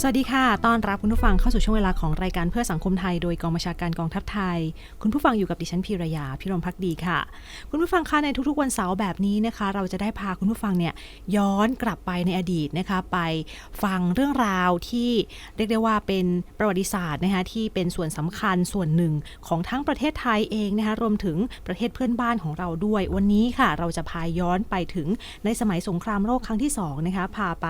สวัสดีค่ะ ต้อนรับคุณผู้ฟังเข้าสู่ช่วงเวลาของรายการเพื่อสังคมไทย โดยกองบัญชาการกองทัพไทย คุณผู้ฟังอยู่กับดิฉันพีรยา พิรมพักดีค่ะ คุณผู้ฟังคะในทุกๆ วันเสาร์แบบนี้นะคะ เราจะได้พาคุณผู้ฟังเนี่ยย้อนกลับไปในอดีตนะคะ ไปฟังเรื่องราวที่เรียกได้ว่าเป็นประวัติศาสตร์นะคะที่เป็นส่วนสำคัญส่วนหนึ่งของทั้งประเทศไทยเองนะคะรวมถึงประเทศเพื่อนบ้านของเราด้วย วันนี้ค่ะ เราจะพาย้อนไปถึงในสมัยสงครามโลกครั้งที่สองนะคะพาไป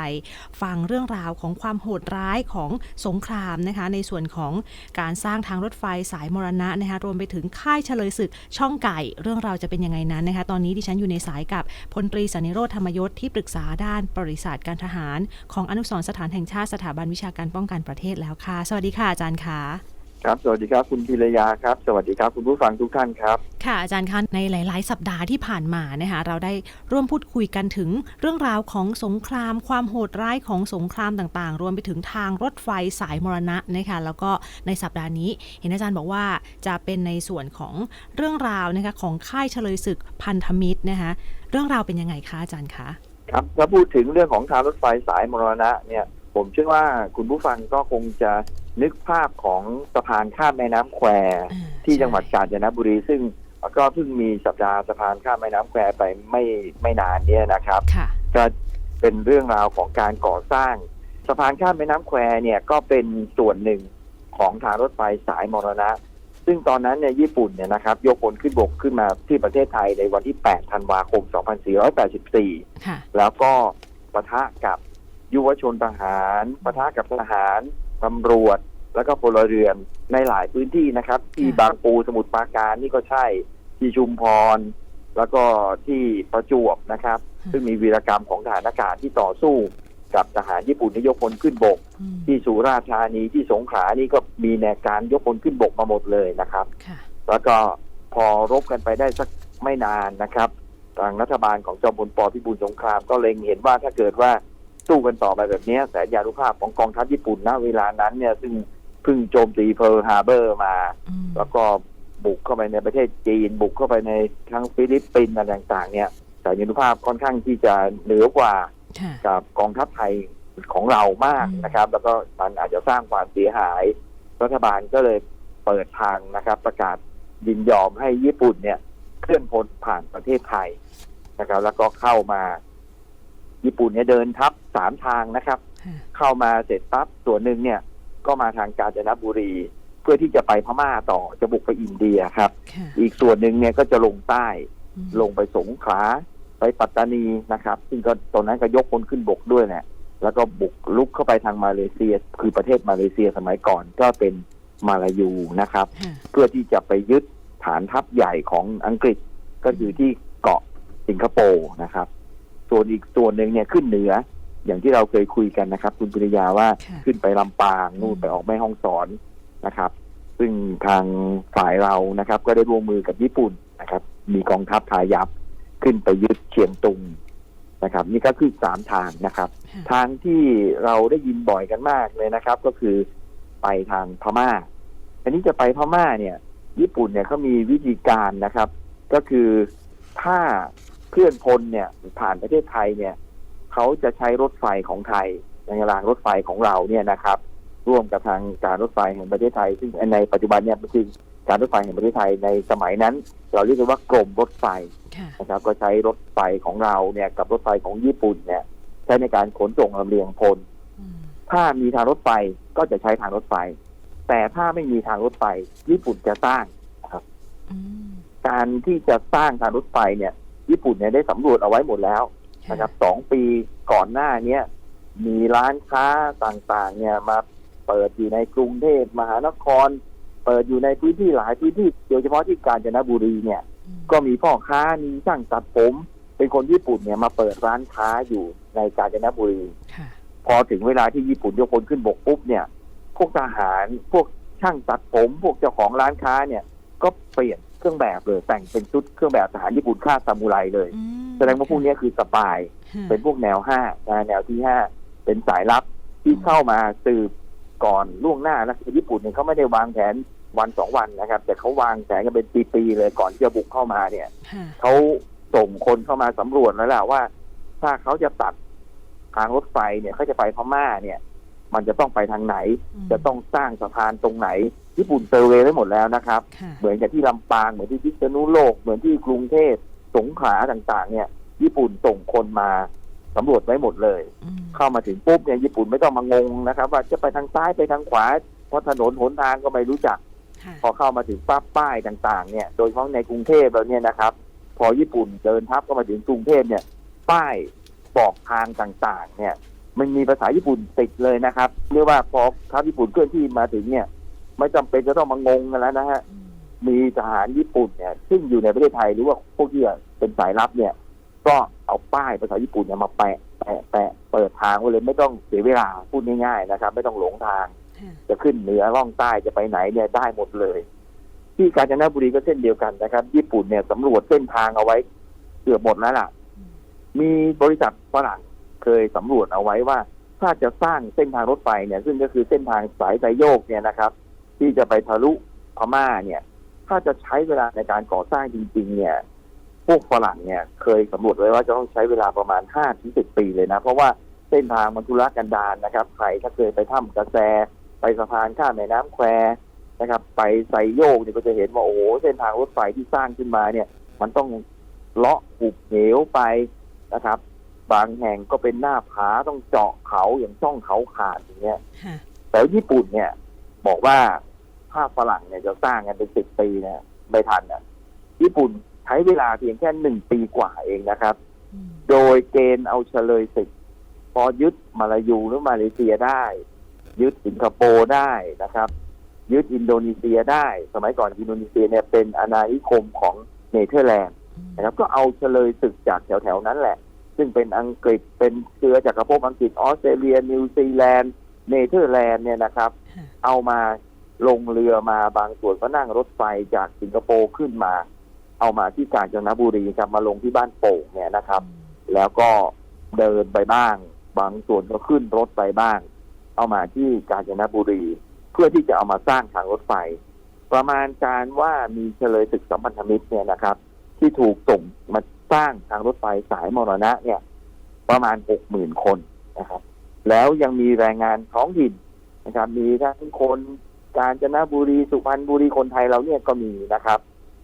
ฟังเรื่องราวของความโหดร้ายของสงครามนะคะในส่วนของการสร้างทางรถไฟสายมรณะนะคะรวมไปถึงค่ายเฉลยศึกช่องไก่เรื่องราวจะเป็นยังไงนั้นนะคะตอนนี้ดิฉันอยู่ในสายกับพลตรีสันิโรธธรรมยศที่ปรึกษาด้านบริษัทการทหาร ของอนุสรสถานแห่งชาติสถาบันวิชาการป้องกันประเทศแล้วค่ะ สวัสดีค่ะอาจารย์คะ ครับ สวัสดีครับ คุณพิรยาครับ สวัสดีครับ คุณผู้ฟังทุกท่านครับ ค่ะอาจารย์คะในหลาย ๆ สัปดาห์ที่ผ่านมานะคะเราได้ร่วมพูดคุยกันถึงเรื่องราวของสงคราม ความโหดร้ายของสงครามต่าง ๆ รวมไปถึงทางรถไฟสายมรณะนะคะแล้วก็ในสัปดาห์นี้ เห็นอาจารย์บอกว่าจะเป็นในส่วนของเรื่องราวนะคะของค่ายเฉลยศึกพันธมิตรนะคะเรื่องราวเป็นยังไงคะอาจารย์คะครับถ้าพูดถึงเรื่องของทางรถไฟสายมรณะเนี่ยผมเชื่อว่าคุณผู้ฟังก็คงจะ นึกภาพของสะพานข้ามแม่น้ำแควที่จังหวัดกาญจนบุรี ซึ่งก็เพิ่งมีสัปดาห์สะพานข้ามแม่น้ำแควไปไม่ไม่นานเนี้นะครับค่ะก็เป็นเรื่องราวของการก่อสร้าง สะพานข้ามแม่น้ำแควเนี่ยก็เป็นส่วนหนึ่งของทางรถไฟสายมรณะ ซึ่งตอนนั้นเนี่ยญี่ปุ่นเนี่ยนะครับยกพลขึ้นบกขึ้นมาที่ประเทศไทยในวันที่ 8 ธันวาคม 2484ค่ะแล้วก็ปะทะกับยุวชนทหารปะทะกับทหาร ตำรวจ แล้วก็พลเรือนในหลายพื้นที่นะครับ ที่บางปูสมุทรปราการนี่ก็ใช่ที่ชุมพร แล้วก็ที่ประจวบนะครับ ซึ่งมีวีรกรรมของทหารอากาศที่ต่อสู้กับทหารญี่ปุ่นที่ยกพลขึ้นบกอืมที่สุราษฎร์ธานีที่สงขลานี่ก็มีแนวการยกพลขึ้นบกมาหมดเลยนะครับค่ะแล้วก็พอรบกันไปได้สักไม่นานนะครับ ทางรัฐบาลของจอมพลปพิบูลสงครามก็เล็งเห็นว่าถ้าเกิดว่า สู้กันต่อไปแบบเนี้ยแสนยานุภาพของกองทัพญี่ปุ่นณเวลานั้นเนี่ยซึ่งเพิ่งโจมตีเพิร์ลฮาร์เบอร์มาอืมแล้วก็บุกเข้าไปในประเทศจีน บุกเข้าไปในทั้งฟิลิปปินส์อะไรต่างๆ เนี่ยแสนยานุภาพค่อนข้างที่จะเหนือกว่าค่ะกับกองทัพไทยของเรามากอืมนะครับ แล้วก็มันอาจจะสร้างความเสียหาย รัฐบาลก็เลยเปิดทางนะครับ ประกาศยินยอมให้ญี่ปุ่นเนี่ย เคลื่อนพลผ่านประเทศไทยนะครับ แล้วก็เข้ามา ญี่ปุ่นเนี่ยเดินทัพสามทางนะครับค่ะเข้ามาเสร็จปั๊บส่วนหนึ่งเนี่ย ก็มาทางกาญจนบุรี เพื่อที่จะไปพม่าต่อจะบุกไปอินเดียครับค่ะอีกส่วนหนึ่งเนี่ยก็จะลงใต้อืมลงไปสงขลาไปปัตตานีนะครับ ซึ่งก็ตอนนั้นก็ยกพลขึ้นบกด้วยแหละแล้วก็บุกลุกเข้าไปทางมาเลเซีย คือประเทศมาเลเซียสมัยก่อนก็เป็นมาลายูนะครับค่ะเพื่อที่จะไปยึดฐานทัพใหญ่ของอังกฤษก็คือที่เกาะสิงคโปร์นะครับ ส่วนอีกส่วนหนึ่งเนี่ยขึ้นเหนือ อย่างที่เราเคยคุยกันนะครับ คุณปริยาว่าค่ะ ขึ้นไปลำปางนู่นไปออกแม่ห้องสอนนะครับ ซึ่งทางฝ่ายเรานะครับ ก็ได้ร่วมมือกับญี่ปุ่นนะครับ มีกองทัพทายับขึ้นไปยึดเชียงตุงนะครับ นี่ก็คือสามทางนะครับค่ะทางที่เราได้ยินบ่อยกันมากเลยนะครับ ก็คือไปทางพม่า อันนี้จะไปพม่าเนี่ย ญี่ปุ่นเนี่ยเขามีวิธีการนะครับ ก็คือถ้า เคลื่อนพลเนี่ยผ่านประเทศไทยเนี่ยเขาจะใช้รถไฟของไทยในรางรถไฟของเราเนี่ยนะครับ ร่วมกับทางการรถไฟแห่งประเทศไทย ซึ่งในปัจจุบันเนี่ยคือการรถไฟแห่งประเทศไทยในสมัยนั้น เราเรียกกันว่ากรมรถไฟค่ะนะครับก็ใช้รถไฟของเราเนี่ยกับรถไฟของญี่ปุ่นเนี่ยใช้ในการขนส่งลำเลียงพลอืมถ้ามีทางรถไฟก็จะใช้ทางรถไฟ แต่ถ้าไม่มีทางรถไฟญี่ปุ่นจะสร้างอืมการที่จะสร้างทางรถไฟเนี่ย ญี่ปุ่นเนี่ยได้สำรวจเอาไว้หมดแล้วนะครับสองปีก่อนหน้าเนี้ยมีร้านค้าต่างๆ เนี่ยมาเปิดอยู่ในกรุงเทพมหานคร เปิดอยู่ในพื้นที่หลายพื้นที่โดยเฉพาะที่กาญจนบุรีเนี่ยอืมก็มีพ่อค้ามีช่างตัดผม เป็นคนญี่ปุ่นเนี่ยมาเปิดร้านค้าอยู่ในกาญจนบุรีค่ะพอถึงเวลาที่ญี่ปุ่นยกพลขึ้นบกปุ๊บเนี่ย พวกทหารพวกช่างตัดผม พวกเจ้าของร้านค้าเนี่ย ก็เปลี่ยน เครื่องแบบเลย แต่งเป็นชุดเครื่องแบบทหารญี่ปุ่นฆ่าซามูไรเลยอืมแสดงว่าพวกเนี้ยคือสปายค่ะเป็นพวกแนวห้านะแนวที่ห้าเป็นสายลับที่เข้ามาสืบก่อนล่วงหน้านะคือญี่ปุ่นเนี่ยเขาไม่ได้วางแผนวันสองวันนะครับ แต่เขาวางแผนกันเป็นปีๆเลยก่อนที่จะบุกเข้ามาเนี่ยค่ะเขาส่งคนเข้ามาสำรวจแล้วแหละว่า ถ้าเขาจะตัดทางรถไฟเนี่ยเขาจะไปพม่าเนี่ย มันจะต้องไปทางไหนมจะต้องสร้างสะพานตรงไหน ญี่ปุ่นเซอร์เวย์ไว้หมดแล้วนะครับ ค่ะเหมือนกับที่ลำปางเหมือนที่พิษณุโลก เหมือนที่กรุงเทพสงขลาต่างๆ เนี่ย ญี่ปุ่นส่งคนมาสำรวจไว้หมดเลย อืมเข้ามาถึงปุ๊บเนี่ยญี่ปุ่นไม่ต้องมางงนะครับ ว่าจะไปทางซ้ายไปทางขวาเพราะถนนหนทางก็ไม่รู้จัก ค่ะพอเข้ามาถึงป้าป้ายต่างๆ เนี่ย โดยเฉพาะในกรุงเทพเราเนี่ยนะครับ พอญี่ปุ่นเดินทัพเข้ามาถึงกรุงเทพเนี่ย ป้ายบอกทางต่างๆ เนี่ย มันมีภาษาญี่ปุ่นติดเลยนะครับ เรียกว่าพอทัพญี่ปุ่นเคลื่อนที่มาถึงเนี่ย ไม่จำเป็นจะต้องมางงกันแล้วนะฮะอืมมีทหารญี่ปุ่นเนี่ย ซึ่งอยู่ในประเทศไทยหรือว่าพวกที่เป็นสายลับเนี่ย ก็เอาป้ายภาษาญี่ปุ่นเนี่ยมาแปะแปะแปะเปิดทางไว้เลยไม่ต้องเสียเวลาพูดง่ายๆนะครับ ไม่ต้องหลงทางค่ะจะขึ้นเหนือล่องใต้จะไปไหนเนี่ยได้หมดเลย ที่กาญจนบุรีก็เช่นเดียวกันนะครับ ญี่ปุ่นเนี่ยสำรวจเส้นทางเอาไว้เกือบหมดแล้วล่ะอืมมีบริษัทฝรั่งเคยสำรวจเอาไว้ว่า ถ้าจะสร้างเส้นทางรถไฟเนี่ย ซึ่งก็คือเส้นทางสายสายโยกเนี่ยนะครับ ที่จะไปทะลุพม่าเนี่ย ถ้าจะใช้เวลาในการก่อสร้างจริง ๆ เนี่ย พวกฝรั่งเนี่ย เคยสำรวจไว้ว่าจะต้องใช้เวลาประมาณห้าถึงสิบปีเลยนะ เพราะว่าเส้นทางมันทุรกันดารนะครับ ใครถ้าเคยไปถ้ำกระแสไปสะพานข้ามแม่น้ำแควนะครับ ไปไซโยกเนี่ยก็จะเห็นว่าโอ้โหเส้นทางรถไฟที่สร้างขึ้นมาเนี่ย มันต้องเลาะหุบเหวไปนะครับ บางแห่งก็เป็นหน้าผาต้องเจาะเขาอย่างช่องเขาขาดอย่างเงี้ยค่ะแต่ญี่ปุ่นเนี่ย บอกว่าถ้าฝรั่งเนี่ยจะสร้างกันเป็นสิบปีเนี่ยไม่ทันอะญี่ปุ่นใช้เวลาเพียงแค่หนึ่งปีกว่าเองนะครับอืมโดยเกณฑ์เอาเฉลยศึกพอยึดมาลายูหรือมาเลเซียได้ ยึดสิงคโปร์ได้นะครับ ยึดอินโดนีเซียได้ สมัยก่อนอินโดนีเซียเนี่ยเป็นอาณานิคมของเนเธอร์แลนด์อืมนะครับก็เอาเฉลยศึกจากแถวๆนั้นแหละ ซึ่งเป็นอังกฤษเป็นเชื้อจากรภพอังกฤษออสเตรเลียนิวซีแลนด์ เนเธอร์แลนด์เนี่ยนะครับค่ะเอามาลงเรือมาบางส่วนก็นั่งรถไฟจากสิงคโปร์ขึ้นมา เอามาที่กาญจนบุรีครับมาลงที่บ้านโป่งเนี่ยนะครับ แล้วก็เดินไปบ้าง บางส่วนก็ขึ้นรถไปบ้าง เอามาที่กาญจนบุรี เพื่อที่จะเอามาสร้างทางรถไฟ ประมาณการว่ามีเฉลยศึกสัมพันธมิตรเนี่ยนะครับ ที่ถูกส่งมาสร้างทางรถไฟสายมรณะเนี่ย ประมาณหกหมื่นคนนะครับ แล้วยังมีแรงงานท้องถิ่นนะครับ มีทั้งคนกาญจนบุรีสุพรรณบุรีคนไทยเราเนี่ยก็มีนะครับ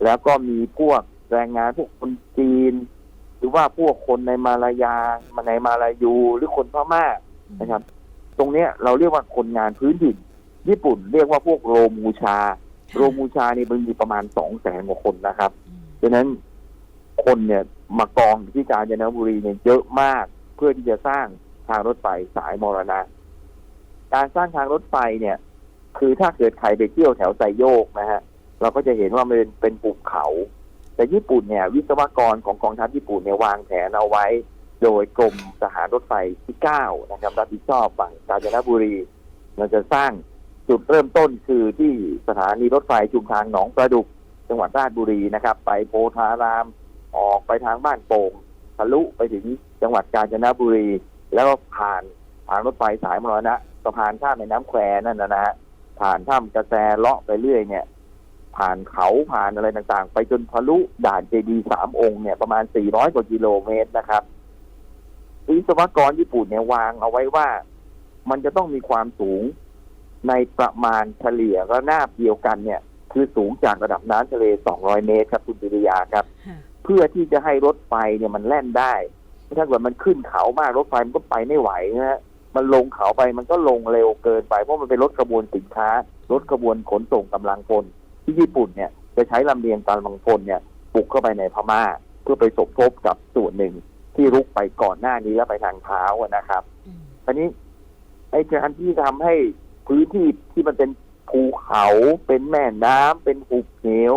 แล้วก็มีพวกแรงงานพวกคนจีน หรือว่าพวกคนในมาลายามาในมาลายูหรือคนพม่านะครับ ตรงเนี้ยเราเรียกว่าคนงานพื้นถิ่น ญี่ปุ่นเรียกว่าพวกโรมูชา โรมูชานี่มันมีประมาณสองแสนกว่าคนนะครับดังนั้นคนเนี่ยมากองที่กาญจนบุรีเนี่ยเยอะมากเพื่อที่จะสร้าง ทางรถไฟสายมรณะ การสร้างทางรถไฟเนี่ย คือถ้าเกิดใครไปเที่ยวแถวไซโยกนะฮะ เราก็จะเห็นว่ามันเป็นภูเขา แต่ญี่ปุ่นเนี่ย วิศวกรของกองทัพญี่ปุ่นเนี่ยวางแผนเอาไว้ โดยกรมทหารรถไฟที่เก้านะครับรับผิดชอบฝั่งกาญจนบุรี เราจะสร้างจุดเริ่มต้นคือที่สถานีรถไฟชุมทางหนองประดุกจังหวัดราชบุรีนะครับ ไปโพธาราม ออกไปทางบ้านโป่งทะลุไปถึงจังหวัดกาญจนบุรี แล้วก็ผ่านทางรถไฟสายมรณะสะพานข้ามแม่น้ำแควนั่นนะนะฮะผ่านถ้ำกระแสเลาะไปเรื่อยเนี่ย ผ่านเขาผ่านอะไรต่างๆ ไปจนทะลุด่านเจดีย์สามองค์เนี่ยประมาณ 400 กว่ากิโลเมตรนะครับวิศวกรญี่ปุ่นเนี่ยวางเอาไว้ว่ามันจะต้องมีความสูงในประมาณเฉลี่ยระนาบเดียวกันเนี่ย คือสูงจากระดับน้ำทะเล 200 เมตรครับคุณปิริยาครับค่ะเพื่อที่จะให้รถไฟเนี่ยมันแล่นได้ ถ้าเกิดมันขึ้นเขามากรถไฟมันก็ไปไม่ไหวนะฮะมันลงเขาไปมันก็ลงเร็วเกินไปเพราะมันเป็นรถขบวนสินค้ารถขบวนขนส่งกำลังพลที่ญี่ปุ่นเนี่ยจะใช้ลำเลียงกำลังพลเนี่ยบุกเข้าไปในพม่า เพื่อไปสมทบกับส่วนหนึ่งที่รุกไปก่อนหน้านี้แล้วไปทางเท้าอะนะครับอืมอันนี้ไอ้การที่ทำให้พื้นที่ที่มันเป็นภูเขาเป็นแม่น้ำเป็นหุบเหว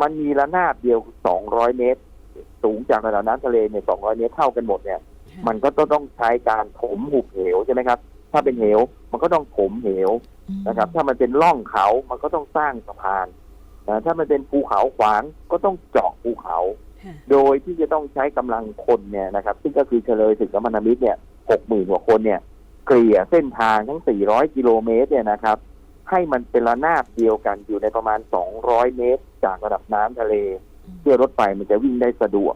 มันมีระนาบเดียว200เมตร สูงจากระดับน้ำทะเลเนี่ย200เมตรเท่ากันหมดเนี่ยค่ะมันก็ต้องใช้การถมหุบเหวใช่ไหมครับ ถ้าเป็นเหวมันก็ต้องถมเหวอืมนะครับ ถ้ามันเป็นร่องเขา มันก็ต้องสร้างสะพานนะถ้ามันเป็นภูเขาขวางก็ต้องเจาะภูเขาค่ะโดยที่จะต้องใช้กำลังคนเนี่ยนะครับ ซึ่งก็คือเฉลยถึงกัมมันมิตรเนี่ยหกหมื่นกว่าคนเนี่ย เกลี่ยเส้นทางทั้ง 400 กิโลเมตรเนี่ยนะครับ ให้มันเป็นระนาบเดียวกันอยู่ในประมาณ 200 เมตร จากระดับน้ำทะเล เพื่อรถไฟมันจะวิ่งได้สะดวก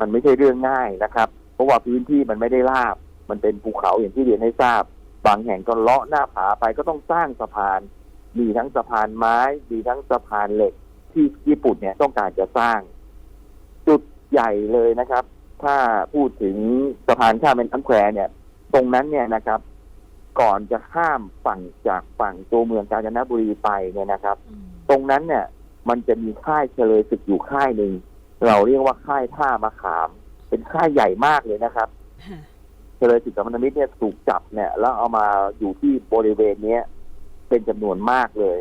มันไม่ใช่เรื่องง่ายนะครับ เพราะว่าพื้นที่มันไม่ได้ราบ มันเป็นภูเขาอย่างที่เรียนให้ทราบ บางแห่งก็เลาะหน้าผาไปก็ต้องสร้างสะพาน มีทั้งสะพานไม้ มีทั้งสะพานเหล็ก ที่ญี่ปุ่นเนี่ยต้องการจะสร้าง จุดใหญ่เลยนะครับ ถ้าพูดถึงสะพานข้ามแม่น้ำแควเนี่ย ตรงนั้นเนี่ยนะครับ ก่อนจะข้ามฝั่งจากฝั่งตัวเมืองกาญจนบุรีไปเนี่ยนะครับ ตรงนั้นเนี่ย มันจะมีค่ายเฉลยศึกอยู่ค่ายหนึ่งเราเรียกว่าค่ายท่ามะขาม เป็นค่ายใหญ่มากเลยนะครับค่ะเฉลยศึกสัมพันธมิตรเนี่ยถูกจับเนี่ย แล้วเอามาอยู่ที่บริเวณเนี้ย เป็นจำนวนมากเลย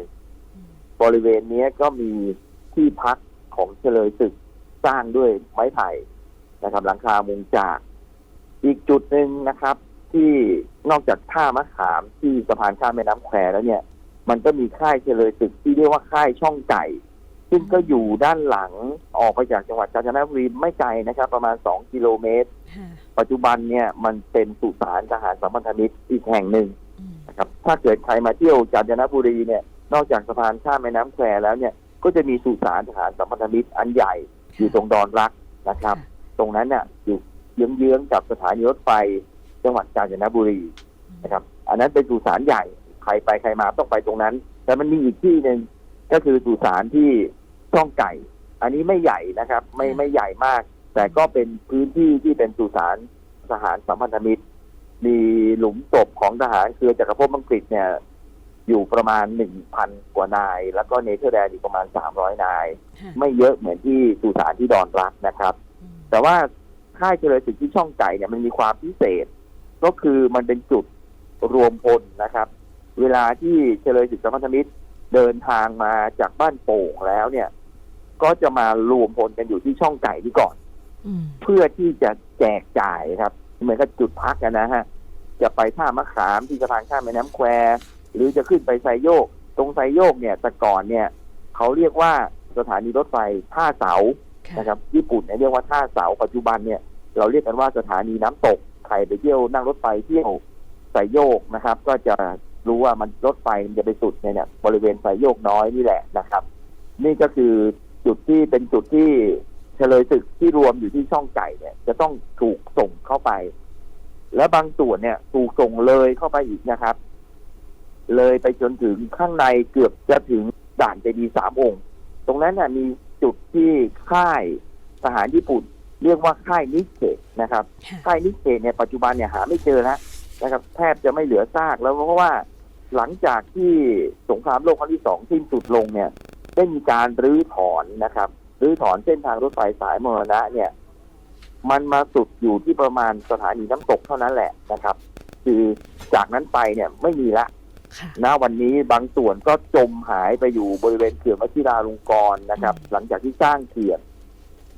บริเวณเนี้ยก็มีที่พักของเฉลยศึกสร้างด้วยไม้ไผ่นะครับ หลังคามุงจาก อีกจุดหนึ่งนะครับ ที่นอกจากท่ามะขามที่สะพานข้ามแม่น้ำแควแล้วเนี่ย มันก็มีค่ายเฉลยศึกที่เรียกว่าค่ายช่องไก่ ซึ่งก็อยู่ด้านหลังออกไปจากจังหวัดกาญจนบุรีไม่ไกลนะครับ ประมาณ 2 กิโลเมตรค่ะปัจจุบันเนี่ยมันเป็นสุสานทหารสัมพันธมิตรอีกแห่งหนึ่งอืมนะครับ ถ้าเกิดใครมาเที่ยวกาญจนบุรีเนี่ยนอกจากสะพานข้ามแม่น้ำแควแล้วเนี่ยก็จะมีสุสานทหารสัมพันธมิตรอันใหญ่อยู่ตรงดอนรักนะครับ ตรงนั้นเนี่ยอยู่เยื้องๆกับสถานีรถไฟจังหวัดกาญจนบุรีนะครับ อันนั้นเป็นสุสานใหญ่ใครไปใครมาต้องไปตรงนั้น แต่มันมีอีกที่หนึ่งก็คือสุสานที่ ช่องไก่ อันนี้ไม่ใหญ่นะครับ ไม่ไม่ใหญ่มาก แต่ก็เป็นพื้นที่ที่เป็นสุสานทหารสัมพันธมิตร มีหลุมศพของทหารเครือจักรภพอังกฤษเนี่ย อยู่ประมาณหนึ่งพันกว่านาย แล้วก็เนเธอร์แลนด์อีกประมาณสามร้อยนายค่ะไม่เยอะเหมือนที่สุสานที่ดอนรักนะครับอืมแต่ว่าค่ายเจริญศึกที่ช่องไก่เนี่ยมันมีความพิเศษ ก็คือมันเป็นจุดรวมพลนะครับ เวลาที่เจริญศึกสัมพันธมิตรเดินทางมาจากบ้านโป่งแล้วเนี่ย ก็จะมารวมพลกันอยู่ที่ช่องไก่นี่ก่อนอืมเพื่อที่จะแจกจ่ายครับ เหมือนกับจุดพักกันนะฮะ จะไปท่ามะขามที่สะพานข้ามแม่น้ำแคว หรือจะขึ้นไปไซโยก ตรงไซโยกเนี่ยแต่ก่อนเนี่ย เขาเรียกว่าสถานีรถไฟท่าเสาค่ะนะครับ ญี่ปุ่นเนี่ยเรียกว่าท่าเสาปัจจุบันเนี่ย เราเรียกกันว่าสถานีน้ำตกใครไปเที่ยวนั่งรถไฟเที่ยวไซโยกนะครับ ก็จะรู้ว่ามันรถไฟมันจะไปสุดในเนี่ยบริเวณไซโยกน้อยนี่แหละนะครับ นี่ก็คือ จุดที่เป็นจุดที่เฉลยศึกที่รวมอยู่ที่ช่องไก่เนี่ย จะต้องถูกส่งเข้าไป และบางส่วนเนี่ย ถูกส่งเลยเข้าไปอีกนะครับ เลยไปจนถึงข้างในเกือบจะถึงด่านเจดีย์สามองค์ ตรงนั้นน่ะมีจุดที่ค่ายทหารญี่ปุ่น เรียกว่าค่ายนิเกะนะครับค่ะค่ายนิเกะเนี่ยปัจจุบันเนี่ยหาไม่เจอแล้วนะครับ แทบจะไม่เหลือซากแล้วเพราะว่าหลังจากที่สงครามโลกครั้งที่สองสิ้นสุดลงเนี่ย ได้มีการรื้อถอนนะครับ รื้อถอนเส้นทางรถไฟสายมรณะเนี่ย มันมาสุดอยู่ที่ประมาณสถานีน้ำตกเท่านั้นแหละนะครับ คือจากนั้นไปเนี่ยไม่มีละค่ะณวันนี้บางส่วนก็จมหายไปอยู่บริเวณเขื่อนวชิราลงกรณ์นะครับอืมหลังจากที่สร้างเขื่อน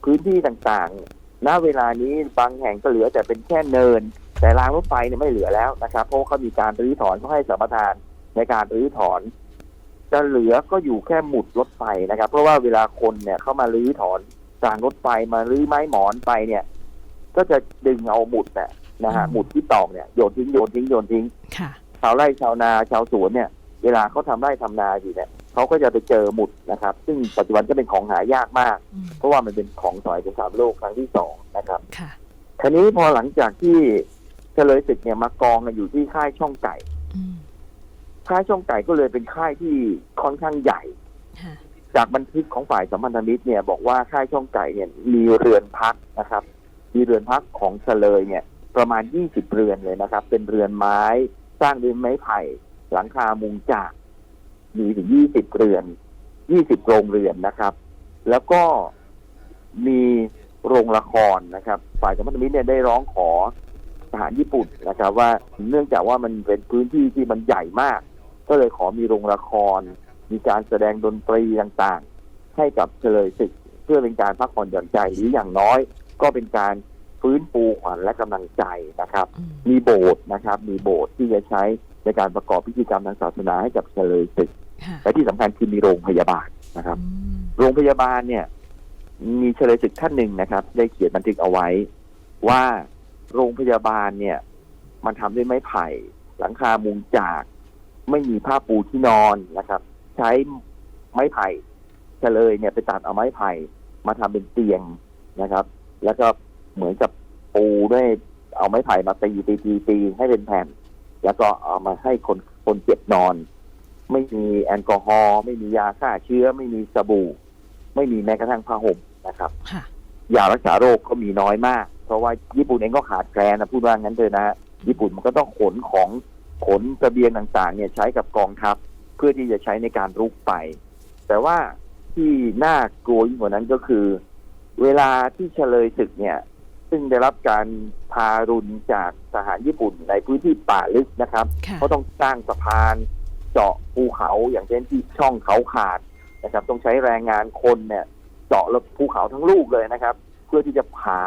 พื้นที่ต่างๆ ณ เวลานี้บางแห่งก็เหลือแต่เป็นแค่เนิน แต่รางรถไฟเนี่ยไม่เหลือแล้วนะครับ เพราะว่าเขามีการรื้อถอนเขาให้สัมปทานในการรื้อถอน จะเหลือก็อยู่แค่หมุดรถไฟนะครับ เพราะว่าเวลาคนเนี่ยเข้ามารื้อถอนรางรถไฟมารื้อไม้หมอนไปเนี่ย ก็จะดึงเอาหมุดเนี่ยนะฮะอืมหมุดที่ตอกเนี่ยโยนทิ้งโยนทิ้งโยนทิ้งค่ะชาวไร่ชาวนาชาวสวนเนี่ย เวลาเขาทำไร่ทำนาอยู่เนี่ยเขาก็จะไปเจอหมุดนะครับ ซึ่งปัจจุบันก็เป็นของหายากมากอืมเพราะว่ามันเป็นของสอยสงครามโลกครั้งที่สองนะครับค่ะคราวนี้พอหลังจากที่เฉลยศึกเนี่ยมากองกันอยู่ที่ค่ายช่องไก่อืม ค่ายช่องไก่ก็เลยเป็นค่ายที่ค่อนข้างใหญ่ค่ะจากบันทึกของฝ่ายสัมพันธมิตรเนี่ยบอกว่าค่ายช่องไก่เนี่ยมีเรือนพักนะครับ มีเรือนพักของเฉลยเนี่ยประมาณ 20 เรือนเลยนะครับ เป็นเรือนไม้สร้างด้วยไม้ไผ่ หลังคามุงจาก มีถึง 20 เรือน 20 โรงเรือนนะครับ แล้วก็มีโรงละครนะครับ ฝ่ายสัมพันธมิตรเนี่ยได้ร้องขอทหารญี่ปุ่นนะครับ ว่าเนื่องจากว่ามันเป็นพื้นที่ที่มันใหญ่มาก ก็เลยขอมีโรงละคร มีการแสดงดนตรีต่างๆ ให้กับเฉลยศึก เพื่อเป็นการพักผ่อนหย่อนใจหรืออย่างน้อย ก็เป็นการฟื้นฟูขวัญและกำลังใจนะครับอืมมีโบสถ์นะครับ มีโบสถ์ที่จะใช้ในการประกอบพิธีกรรมทางศาสนาให้กับเฉลยศึกค่ะและที่สำคัญคือมีโรงพยาบาลนะครับอืมโรงพยาบาลเนี่ย มีเฉลยศึกท่านหนึ่งนะครับ ได้เขียนบันทึกเอาไว้ ว่าโรงพยาบาลเนี่ย มันทำด้วยไม้ไผ่ หลังคามุงจาก ไม่มีผ้าปูที่นอนนะครับ ใช้ไม้ไผ่เฉลยเนี่ยไปตัดเอาไม้ไผ่มาทำเป็นเตียงนะครับ แล้วก็เหมือนกับปูด้วยเอาไม้ไผ่มาตีตีตีตีให้เป็นแผ่น แล้วก็เอามาให้คนคนเจ็บนอน ไม่มีแอลกอฮอล์ไม่มียาฆ่าเชื้อ ไม่มีสบู่ ไม่มีแม้กระทั่งผ้าห่มนะครับค่ะยารักษาโรคก็มีน้อยมาก เพราะว่าญี่ปุ่นเองก็ขาดแคลนนะพูดว่างั้นเถอะนะฮะญี่ปุ่นมันก็ต้องขนของ ขนเสบียงต่างๆเนี่ยใช้กับกองทัพเพื่อที่จะใช้ในการรุกไป แต่ว่าที่น่ากลัวยิ่งกว่านั้นก็คือ เวลาที่เฉลยศึกเนี่ย ซึ่งได้รับการพารุนจากทหารญี่ปุ่นในพื้นที่ป่าลึกนะครับค่ะเขาต้องสร้างสะพานเจาะภูเขาอย่างเช่นที่ช่องเขาขาดนะครับ ต้องใช้แรงงานคนเนี่ยเจาะแล้วภูเขาทั้งลูกเลยนะครับ เพื่อที่จะผ่า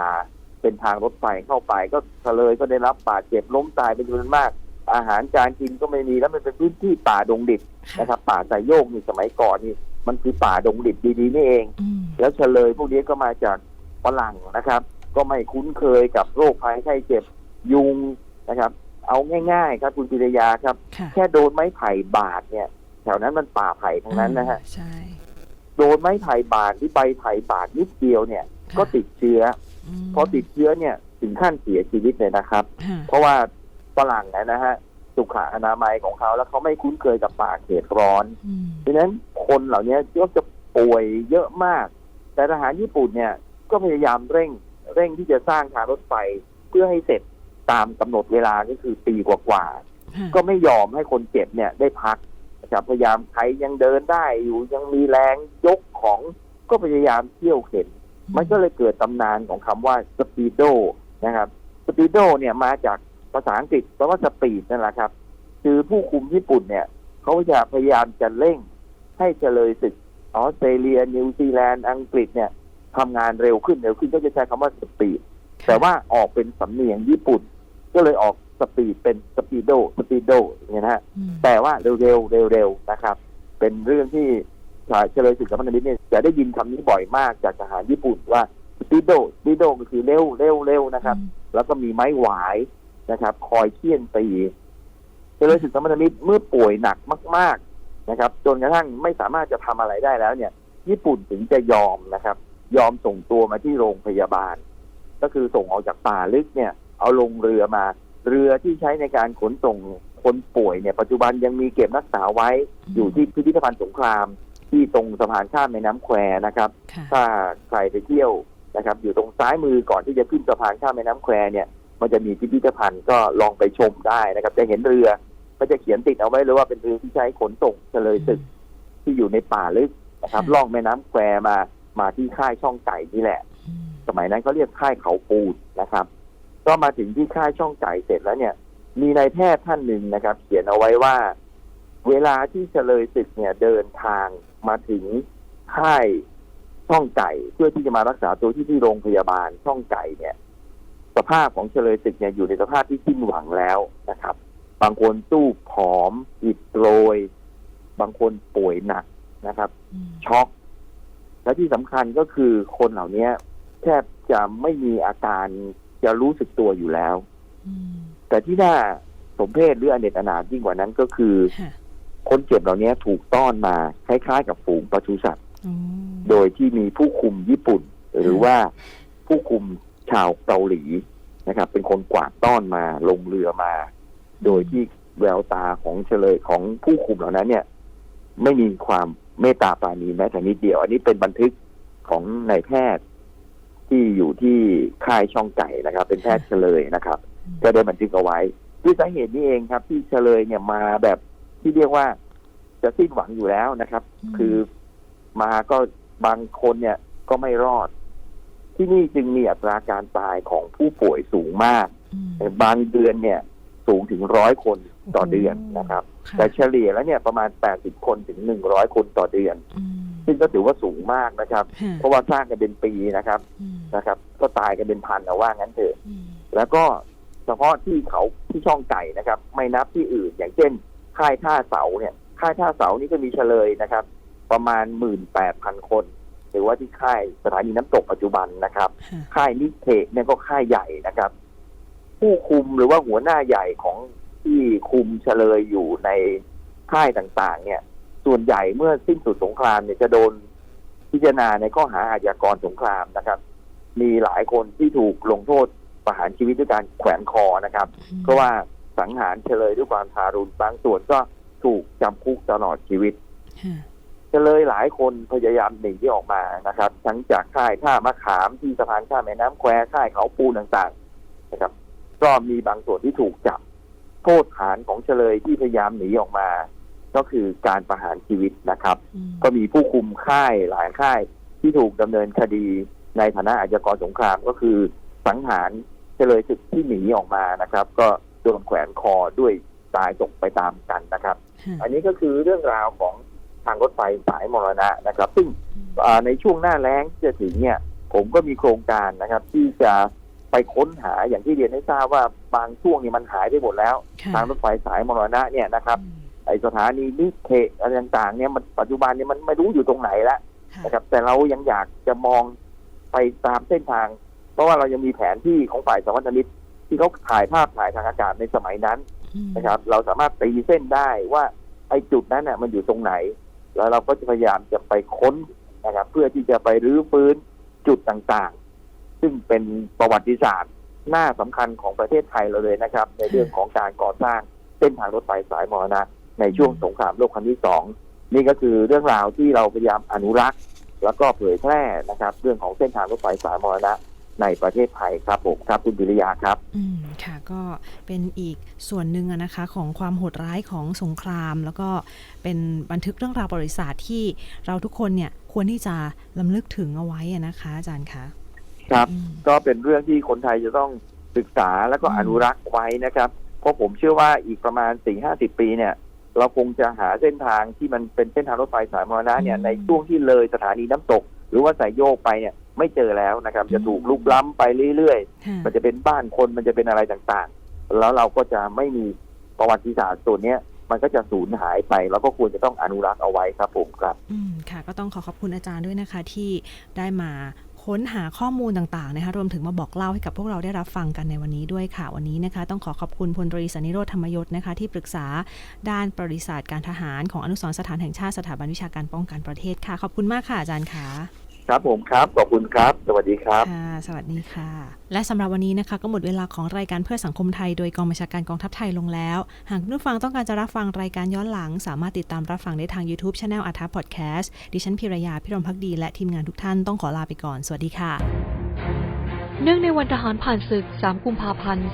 เป็นทางรถไฟเข้าไป ก็เฉลยก็ได้รับบาดเจ็บล้มตายเป็นจำนวนมาก อาหารการกินก็ไม่มีแล้วมันเป็นพื้นที่ป่าดงดิบนะครับ ป่าสายโยกนี่สมัยก่อนนี่ มันคือป่าดงดิบดีๆนี่เองอืมแล้วเฉลยพวกนี้ก็มาจากฝรั่งนะครับ ก็ไม่คุ้นเคยกับโรคภัยไข้เจ็บยุงนะครับ เอาง่าย ๆ ครับคุณปิรยาครับค่ะแค่โดนไม้ไผ่บาดเนี่ย แถวนั้นมันป่าไผ่ทั้งนั้นนะฮะอ่าใช่โดนไม้ไผ่บาดที่ใบไผ่บาดนิดเดียวเนี่ยค่ะก็ติดเชื้อมพอติดเชื้อเนี่ยถึงขั้นเสียชีวิตเลยนะครับค่ะเพราะว่า ฝรั่งนะฮะสุขอนามัยของเขาแล้วเขาไม่คุ้นเคยกับป่าเขตร้อนอืมดังนั้นคนเหล่านี้ก็จะป่วยเยอะมาก แต่ทหารญี่ปุ่นเนี่ยก็พยายามเร่งเร่งที่จะสร้างทางรถไฟเพื่อให้เสร็จตามกำหนดเวลาก็คือปีกว่าๆค่ะก็ไม่ยอมให้คนเจ็บเนี่ยได้พักนะครับพยายามใครยังเดินได้อยู่ยังมีแรงยกของก็พยายามเที่ยวเข็น มันก็เลยเกิดตำนานของคำว่าสปีดโดนะครับสปีดโดเนี่ยมาจาก ภาษาอังกฤษแปลว่าสปีดนั่นแหละครับ คือผู้คุมญี่ปุ่นเนี่ยเขาจะพยายามจะเร่ง ให้เฉลยศึกออสเตรเลีย นิวซีแลนด์ อังกฤษเนี่ยทำงานเร็วขึ้นเร็วขึ้นก็จะใช้คำว่าสปีดแต่ว่าออกเป็นสำเนียงญี่ปุ่น ก็เลยออกสปีดเป็นสปีดโดสปีดโดเนี่ยนะฮะอืมแต่ว่าเร็วๆเร็วๆนะครับ เป็นเรื่องที่ชายเฉลยศึกกับพันธมิตรเนี่ยจะได้ยินคำนี้บ่อยมากจากทหารญี่ปุ่นว่าสปีดโดสปีดโดก็คือเร็วเร็วเร็วนะครับ แล้วก็มีไม้หวาย นะครับ คอยเคี่ยนตีเจริญศึกสัมพันธมิตรเมื่อป่วยหนักมาก ๆนะครับ จนกระทั่งไม่สามารถจะทำอะไรได้แล้วเนี่ย ญี่ปุ่นถึงจะยอมนะครับ ยอมส่งตัวมาที่โรงพยาบาล ก็คือส่งออกจากป่าลึกเนี่ย เอาลงเรือมา เรือที่ใช้ในการขนส่งคนป่วยเนี่ย ปัจจุบันยังมีเก็บรักษาไว้อยู่ที่พิพิธภัณฑ์สงคราม ที่ตรงสะพานข้ามแม่น้ำแควนะครับค่ะถ้าใครไปเที่ยวนะครับ อยู่ตรงซ้ายมือก่อนที่จะขึ้นสะพานข้ามแม่น้ำแควเนี่ย มันจะมีพิพิธภัณฑ์ก็ลองไปชมได้นะครับ จะเห็นเรือมันจะเขียนติดเอาไว้เลยว่าเป็นเรือที่ใช้ขนส่งเฉลยศึกที่อยู่ในป่าลึกนะครับค่ะล่องแม่น้ำแควมามาที่ค่ายช่องไก่นี่แหละอืมสมัยนั้นเขาเรียกค่ายเขาปูนนะครับ ก็มาถึงที่ค่ายช่องไก่เสร็จแล้วเนี่ย มีนายแพทย์ท่านหนึ่งนะครับ เขียนเอาไว้ว่า เวลาที่เฉลยศึกเนี่ยเดินทางมาถึงค่ายช่องไก่เพื่อที่จะมารักษาตัวที่ที่โรงพยาบาลช่องไก่เนี่ย สภาพของเฉลยศึกเนี่ยอยู่ในสภาพที่สิ้นหวังแล้วนะครับ บางคนสู้ผอมอิดโรย บางคนป่วยหนักนะครับอืมช็อก และที่สำคัญก็คือคนเหล่านี้แทบจะไม่มีอาการจะรู้สึกตัวอยู่แล้วอืมแต่ที่น่าสมเพชหรืออเนจอนาถยิ่งกว่านั้นก็คือค่ะคนเจ็บเหล่านี้ถูกต้อนมาคล้ายๆ กับฝูงปศุสัตว์อืมโดยที่มีผู้คุมญี่ปุ่น หรือว่าผู้คุม ชาวเกาหลีนะครับ เป็นคนกวาดต้อนมาลงเรือมา โดยที่แววตาของเฉลยของผู้คุมเหล่านั้นเนี่ย ไม่มีความเมตตาปราณีแม้แต่นิดเดียว อันนี้เป็นบันทึกของนายแพทย์ที่อยู่ที่ค่ายช่องไก่นะครับ เป็นแพทย์เฉลยนะครับ ก็ได้บันทึกเอาไว้ด้วยสาเหตุนี้เองครับ ที่เฉลยเนี่ยมาแบบที่เรียกว่าจะสิ้นหวังอยู่แล้วนะครับอืมคือมาก็บางคนเนี่ยก็ไม่รอด ที่นี่จึงมีอัตราการตายของผู้ป่วยสูงมากอืมบางเดือนเนี่ยสูงถึงร้อยคนต่อเดือนนะครับค่ะแต่เฉลี่ยแล้วเนี่ยประมาณ 80 คนถึง 100 คนต่อเดือนอืมซึ่งก็ถือว่าสูงมากนะครับค่ะเพราะว่าสร้างกันเป็นปีนะครับอืมนะครับ ก็ตายกันเป็นพันเอาว่างั้นเถอะอืมแล้วก็เฉพาะที่เขาที่ช่องไก่นะครับ ไม่นับที่อื่น อย่างเช่น ค่ายท่าเสาเนี่ย ค่ายท่าเสานี่ก็มีเฉลยนะครับ ประมาณหมื่นแปดพันคนห รือว่าที่ค่ายสถานีน้ำตกปัจจุบันนะครับ ค่ะค่ายนิเทศเนี่ยก็ค่ายใหญ่นะครับ ผู้คุมหรือว่าหัวหน้าใหญ่ของที่คุมเฉลยอยู่ในค่ายต่างๆ เนี่ย ส่วนใหญ่เมื่อสิ้นสุดสงครามเนี่ยจะโดนพิจารณาในข้อหาอาชญากรสงครามนะครับ มีหลายคนที่ถูกลงโทษประหารชีวิตด้วยการแขวนคอนะครับ เพราะว่าสังหารเฉลยด้วยความทารุณบางส่วนก็ถูกจำคุกตลอดชีวิต ค่ะเฉลยหลายคนพยายามหนีที่ออกมานะครับ ทั้งจากค่ายท่ามะขามที่สะพานข้ามแม่น้ำแควค่ายเขาปูนต่างๆนะครับ ก็มีบางส่วนที่ถูกจับ โทษฐานของเฉลยที่พยายามหนีออกมา ก็คือการประหารชีวิตนะครับอืมก็มีผู้คุมค่ายหลายค่ายที่ถูกดำเนินคดีในฐานะอาชญากรสงครามก็คือสังหารเฉลยศึกที่หนีออกมานะครับ ก็โดนแขวนคอด้วยตายตกไปตามกันนะครับค่ะอันนี้ก็คือเรื่องราวของ ทางรถไฟสายมรณะนะครับ ซึ่งอ่าในช่วงหน้าแล้งที่จะถึงเนี่ยผมก็มีโครงการนะครับ ที่จะไปค้นหาอย่างที่เรียนให้ทราบว่าบางช่วงนี่มันหายไปหมดแล้วค่ะทางรถไฟสายมรณะเนี่ยนะครับอืมไอสถานีนิเทศอะไรต่างๆเนี่ยมันปัจจุบันเนี่ยมันไม่รู้อยู่ตรงไหนแล้วค่ะนะครับ แต่เรายังอยากจะมองไปตามเส้นทาง เพราะว่าเรายังมีแผนที่ของฝ่ายสมรรถมิตรที่เขาถ่ายภาพถ่ายทางอากาศในสมัยนั้นอืมนะครับ เราสามารถตีเส้นได้ว่าไอ้จุดนั้นน่ะมันอยู่ตรงไหน แล้วเราก็จะพยายามจะไปค้นนะครับเพื่อที่จะไปรื้อฟื้นจุดต่างๆ ซึ่งเป็นประวัติศาสตร์หน้าสำคัญของประเทศไทยเราเลยนะครับ ในเรื่องของการก่อสร้างเส้นทางรถไฟสายมรณะในช่วงสงครามโลกครั้งที่สองนี่ก็คือเรื่องราวที่เราพยายามอนุรักษ์ แล้วก็เผยแพร่นะครับ เรื่องของเส้นทางรถไฟสายมรณะ ในประเทศไทยครับผมครับคุณปิริยาครับ อืมค่ะก็เป็นอีกส่วนหนึ่งอะนะคะ ของความโหดร้ายของสงคราม แล้วก็เป็นบันทึกเรื่องราวประวัติศาสตร์ที่เราทุกคนเนี่ยควรที่จะลำลึกถึงเอาไว้อะนะคะ อาจารย์คะครับอืมก็เป็นเรื่องที่คนไทยจะต้องศึกษาแล้วก็อืมอนุรักษ์ไว้นะครับ เพราะผมเชื่อว่าอีกประมาณสี่ห้าสิบปีเนี่ย เราคงจะหาเส้นทางที่มันเป็นเส้นทางรถไฟสายมรณะเนี่ยในช่วงที่เลยสถานีน้ำตก หรือว่าสายโยกไปเนี่ย ไม่เจอแล้วนะครับ จะถูกลุกล้ำไปเรื่อยค่ะๆมันจะเป็นบ้านคนมันจะเป็นอะไรต่างๆ แล้วเราก็จะไม่มีประวัติศาสตร์ส่วนเนี้ยมันก็จะสูญหายไปเราก็ควรจะต้องอนุรักษ์เอาไว้ครับผมครับอืมค่ะ ก็ต้องขอขอบคุณอาจารย์ด้วยนะคะ ที่ได้มาค้นหาข้อมูลต่างๆนะคะรวมถึงมาบอกเล่าให้กับพวกเราได้รับฟังกันในวันนี้ด้วยค่ะวันนี้นะคะ ต้องขอขอบคุณพลตรีสนิโรธธรรมยศนะคะ ที่ปรึกษาด้านประวัติศาสตร์การทหารของอนุสรณ์สถานแห่งชาติสถาบันวิชาการป้องกันประเทศค่ะ ขอบคุณมากค่ะอาจารย์ค่ะ ครับผมครับ ขอบคุณครับ สวัสดีครับค่ะสวัสดีค่ะ และสำหรับวันนี้นะคะ ก็หมดเวลาของรายการเพื่อสังคมไทย โดยกองบัญชาการกองทัพไทยลงแล้ว หากผู้ฟังต้องการจะรับฟังรายการย้อนหลัง สามารถติดตามรับฟังได้ทาง YouTube c h anel อาท p พอดแคสต์ดิฉันพิรยาพิรมพักดี และทีมงานทุกท่านต้องขอลาไปก่อน สวัสดีค่ะ เนื่องในวันทหารผ่านศึก 3 กุมภาพันธ์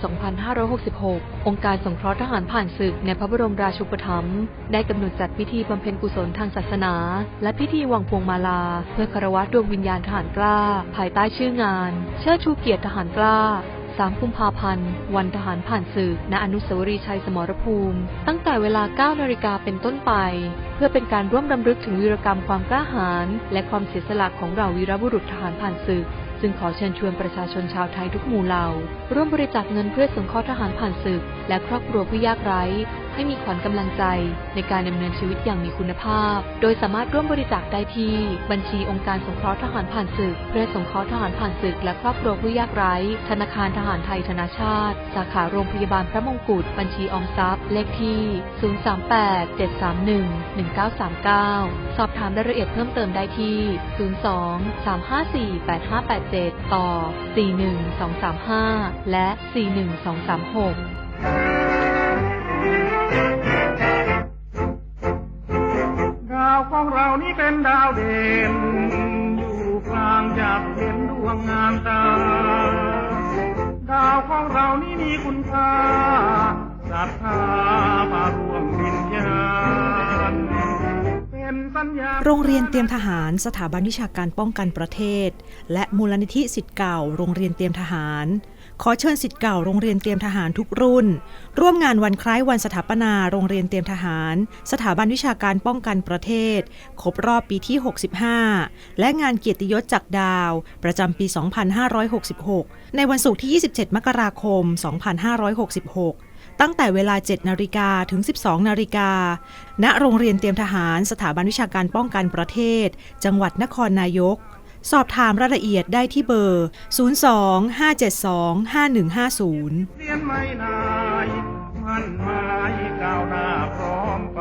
2566 องค์การสงเคราะห์ทหารผ่านศึกในพระบรมราชูปถัมภ์ได้กำหนดจัดพิธีบำเพ็ญกุศลทางศาสนา และพิธีวางพวงมาลา เพื่อคารวะดวงวิญญาณทหารกล้า ภายใต้ชื่องาน เชิดชูเกียรติทหารกล้า3กุมภาพันธ์ วันทหารผ่านศึก ณ อนุสาวรีย์ชัยสมรภูมิ ตั้งแต่เวลา 9 นาฬิกาเป็นต้นไป เพื่อเป็นการร่วมรำลึกถึงวีรกรรมความกล้าหาญและความเสียสละของเหล่าวีรบุรุษทหารผ่านศึก ซึ่งขอเชิญชวนประชาชนชาวไทยทุกหมู่เหล่า ร่วมบริจาคเงินเพื่อสงเคราะห์ทหารผ่านศึก และครอบครัวผู้ยากไร้ให้มีขวัญกำลังใจในการดำเนินชีวิตอย่างมีคุณภาพ โดยสามารถร่วมบริจาคได้ที่บัญชีองค์การสงเคราะห์ทหารผ่านศึก เพื่อสงเคราะห์ทหารผ่านศึก และครอบครัวผู้ยากไร้ ธนาคารทหารไทยธนาชาติ สาขาโรงพยาบาลพระมงกุฎ บัญชีออมทรัพย์ เลขที่ 038-731-1939 สอบถามรายละเอียดเพิ่มเติมได้ที่ 02-354-8587 ต่อ 41235 และ 41236 ที่เป็นดาวเด่น อยู่กลางจับเห็นดวงงามตา ดาวของเรานี่มีคุณค่าศรัทธามาร่วมวินสัญญาณโรงเรียนเตรียมทหารสถาบันวิชาการป้องกันประเทศ และมูลนิธิสิทธิ์เก่า โรงเรียนเตรียมทหาร ขอเชิญสิทธิ์เก่าโรงเรียนเตรียมทหารทุกรุ่น ร่วมงานวันคล้ายวันสถาปนาโรงเรียนเตรียมทหาร สถาบันวิชาการป้องกันประเทศ ครบรอบปีที่ 65 และงานเกียรติยศจากดาว ประจำปี 2566 ในวันศุกร์ที่ 27 มกราคม 2566ตั้งแต่เวลา 7 นาฬิกาถึง 12 นาฬิกา ณ โรงเรียนเตรียมทหาร สถาบันวิชาการป้องกันประเทศ จังหวัดนครนายก สอบถามรายละเอียดได้ที่เบอร์ 025725150เรียนไม่นายมันหมาก้าวหน้าพร้อมไป